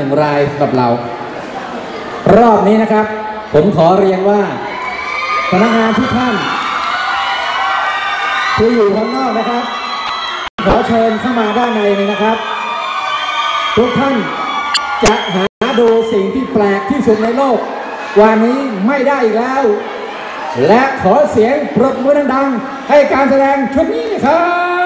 หนึ่งรายสำหรับเรา รอบนี้นะครับ ผมขอเรียนว่าพนักงานทุกท่านที่อยู่ข้างนอกนะครับ ขอเชิญเข้ามาด้านในเลยนะครับ ทุกท่านจะหาดูสิ่งที่แปลกที่สุดในโลก วันนี้ไม่ได้อีกแล้ว และขอเสียงปรบมือดังๆให้การแสดงชุดนี้นะครับ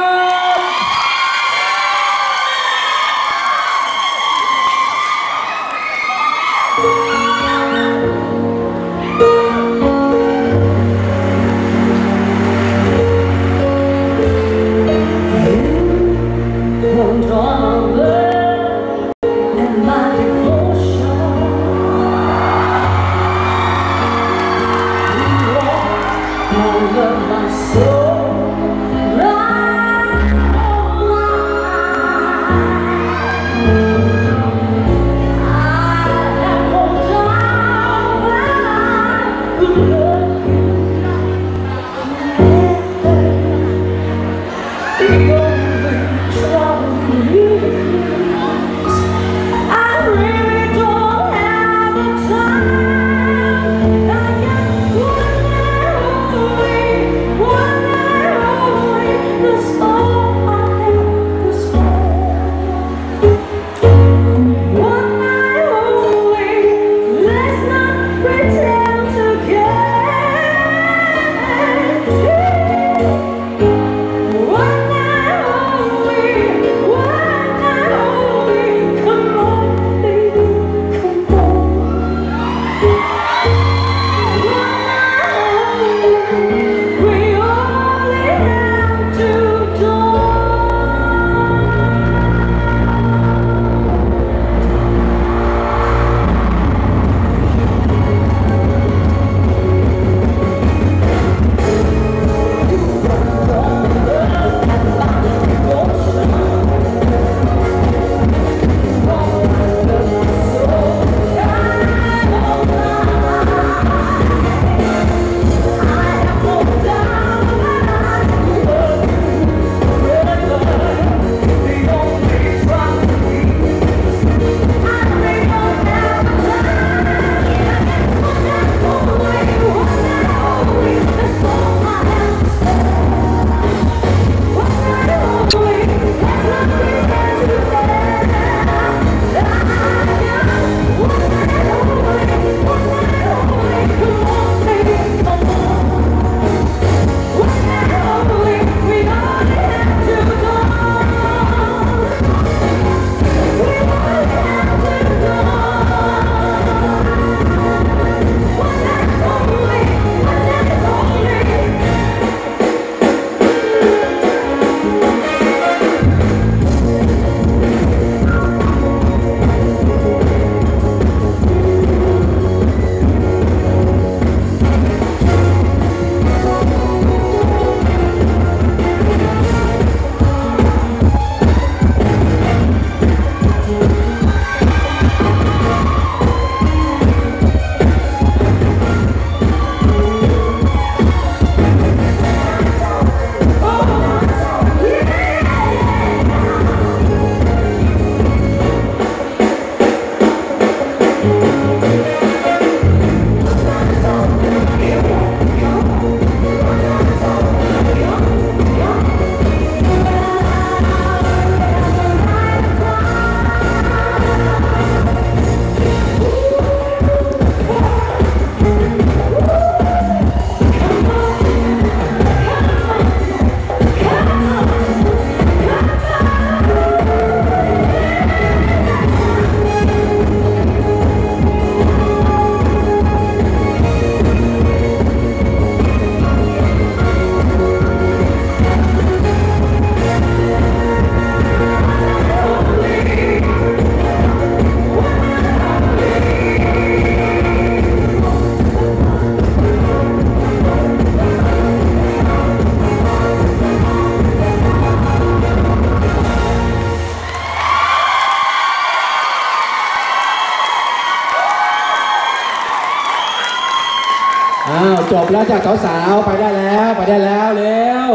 จบแล้วจากสาวๆไปได้แล้วไปได้แล้วเร็ว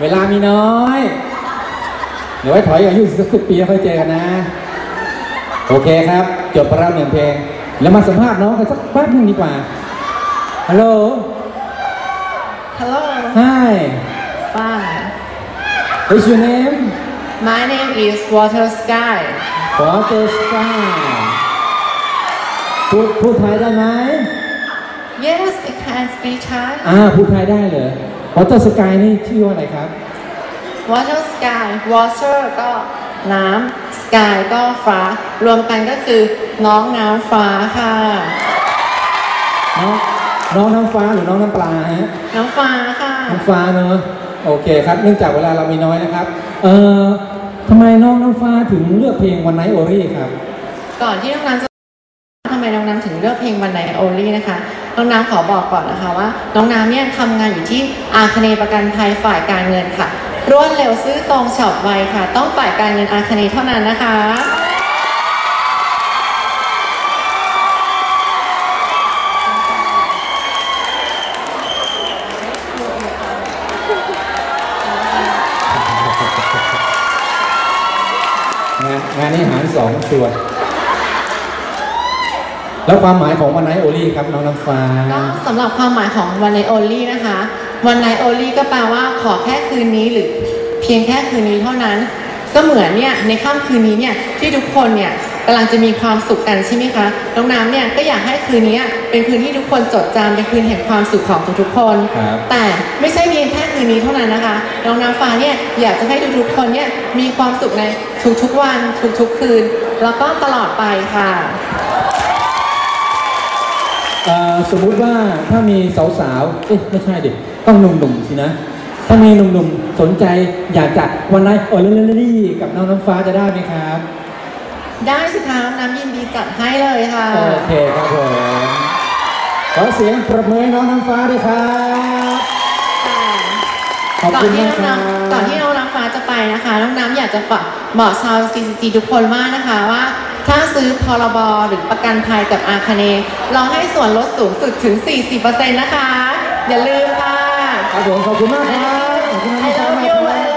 เวลามีน้อย เดี๋ยวไว้ถอยอายุสักสิบปีแล้วค่อยเจอกันนะ โอเคครับ จบไปแล้วหนึ่งเพลง แล้วมาสัมภาษณ์น้องกันสักแป๊บหนึงดีกว่าฮัลโหล Hello Hi fine What's your name My name is Water Sky Water Sky พูดพูดไทยได้ไหม Yes I can speak Thai อ่าพูดไทยได้เลย Water Sky นี่ชื่อว่าอะไรครับ Water Sky Water ก็น้ำ Sky ก็ฟ้า รวมกันก็คือน้องน้ำฟ้าค่ะ น้องน้องน้ำฟ้าหรือน้องน้ำปลาฮะน้ำฟ้าค่ะ น้ำฟ้าเนอะโอเคครับ เนื่องจากเวลาเรามีน้อยนะครับ เอ่อทำไมน้องน้ำฟ้าถึงเลือกเพลงวันไนโอรี่ครับ ก่อนที่น้องน้ำจะทำไมน้องน้ำถึงเลือกเพลงวันไหนโอลี่นะคะ น้องน้ำขอบอกก่อนนะคะว่า น้องน้ำเนี่ยทำงานอยู่ที่อาคเนประกันภัยฝ่ายการเงินค่ะ รวดเร็วซื้อตรงฉับไวค่ะ ต้องฝ่ายการเงินอาคเนเท่านั้นนะคะงานงานนี้หารสองชัวร์ แล้วความหมายของวันไนโอรี่ครับน้องน้ำฟ้า ก็สำหรับความหมายของวันไนโอลี่นะคะวันไนโอลี่ก็แปลว่าขอแค่คืนนี้หรือเพียงแค่คืนนี้เท่านั้น ก็เหมือนเนี่ยในค่ำคืนนี้เนี่ยที่ทุกคนเนี่ยกำลังจะมีความสุขกันใช่ไหมคะน้องน้ำเนี่ยก็อยากให้คืนนี้เป็นคืนที่ทุกคนจดจำเป็นคืนแห่งความสุขของทุกๆคน ครับ แต่ไม่ใช่เพียงแค่คืนนี้เท่านั้นนะคะน้องน้ำฟ้าเนี่ยอยากจะให้ทุกๆคนเนี่ยมีความสุขในทุกๆวันทุกๆคืน แล้วก็ตลอดไปค่ะเอ่อสมมุติว่าถ้ามีสาวๆ เอ๊ะไม่ใช่ดิต้องหนุ่มๆสินะ ถ้ามีหนุ่มๆ สนใจอยากจัดวันไนโอรี่กับน้องน้ำฟ้าจะได้ไหมครับ ได้สิคะน้องน้ำยินดีจัดให้เลยค่ะ โอเคครับผมขอเสียงปรบมือให้น้องน้ำฟ้าด้วยครับ ขอบก่อนคุณที่มากน้องครับน้ำก่อนที่น้องน้ำฟ้าจะไปนะคะ น้องน้ำอยากจะฝาก บอกชาว CCC ทุกคนว่านะคะว่า ถ้าซื้อพรบหรือประกันภัยกับอาคเนย์เราให้ส่วนลดสูงสุดถึง 40%นะคะ อย่าลืมค่ะ ครับผมขอบคุณมากครับขอบคุณน้อง I น้ำฟ้า love มาก you ครั I บ